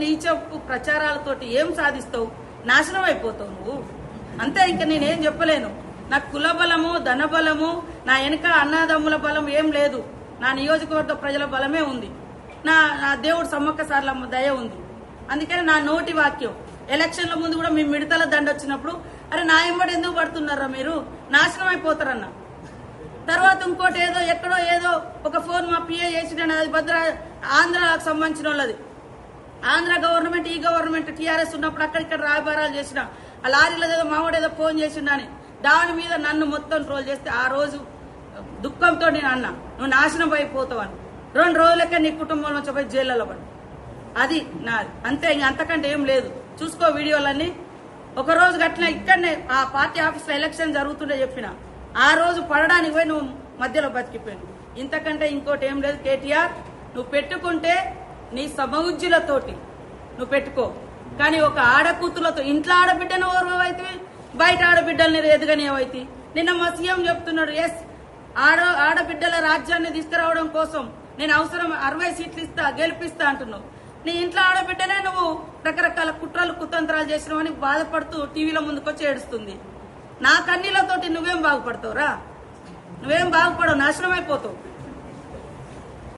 నీచపు ప్రచారాలతోటి ఏం సాధిస్తావు? నాశనం అయిపోతావు నువ్వు. అంతే ఇంకా నేనేం చెప్పలేను. నాకు కుల బలము ధన బలము నా వెనక అన్నదమ్ముల బలం ఏం లేదు. నా నియోజకవర్గ ప్రజల బలమే ఉంది. నా నా దేవుడు సమ్మక్క సార్లమ్మ దయ ఉంది. అందుకని నా నోటి వాక్యం. ఎలక్షన్ల ముందు కూడా మీ మిడతల దండ వచ్చినప్పుడు అరే నా ఎంబడి ఎందుకు పడుతున్నారా మీరు? నాశనం అయిపోతారన్న. తర్వాత ఇంకోటి ఏదో ఎక్కడో ఏదో ఒక ఫోన్ మా పిఏ చేసిన అది భద్ర ఆంధ్రాకు సంబంధించిన వాళ్ళది ఆంధ్ర గవర్నమెంట్ ఈ గవర్నమెంట్ టీఆర్ఎస్ ఉన్నప్పుడు అక్కడిక్కడ రాయబారాలు చేసిన ఆ లారీలో ఏదో మావాడు ఏదో ఫోన్ చేసిండని దాని మీద నన్ను మొత్తం ట్రోల్ చేస్తే ఆ రోజు దుఃఖంతో నేను అన్నా నువ్వు నాశనం అయిపోతావని రెండు రోజులకే నీ కుటుంబం నుంచి పోయి జైల్లో పడి అది నాది. అంతే ఇంక అంతకంటే ఏం లేదు. చూసుకో వీడియోలన్నీ. ఒక రోజు గట్ల ఇక్కడనే ఆ పార్టీ ఆఫీస్లో ఎలక్షన్ జరుగుతుండే చెప్పిన ఆ రోజు పడడానికి పోయి నువ్వు మధ్యలో బతికిపోయాను ఇంతకంటే ఇంకోటి ఏం లేదు. కేటీఆర్ నువ్వు పెట్టుకుంటే నీ సమవుజ్జులతోటి నువ్వు పెట్టుకో. కానీ ఒక ఆడకూతులతో ఇంట్లో ఆడబిడ్డను ఓర్వైతే బయట ఆడబిడ్డల్ని ఎదుగనేవైతే నిన్న మా సీఎం చెప్తున్నాడు ఎస్ ఆడ ఆడబిడ్డల రాజ్యాన్ని తీసుకురావడం కోసం నేను అవసరం అరవై సీట్లు ఇస్తా గెలిపిస్తా అంటున్నావు. నీ ఇంట్లో ఆడబిడ్డనే నువ్వు రకరకాల కుట్రలు కుతంత్రాలు చేసినావని బాధపడుతూ టీవీలో ముందుకొచ్చి ఏడుస్తుంది. నా కన్నీళ్ళతోటి నువ్వేం బాగుపడతావురా? నువ్వేం బాగుపడవు నాశనం అయిపోతావు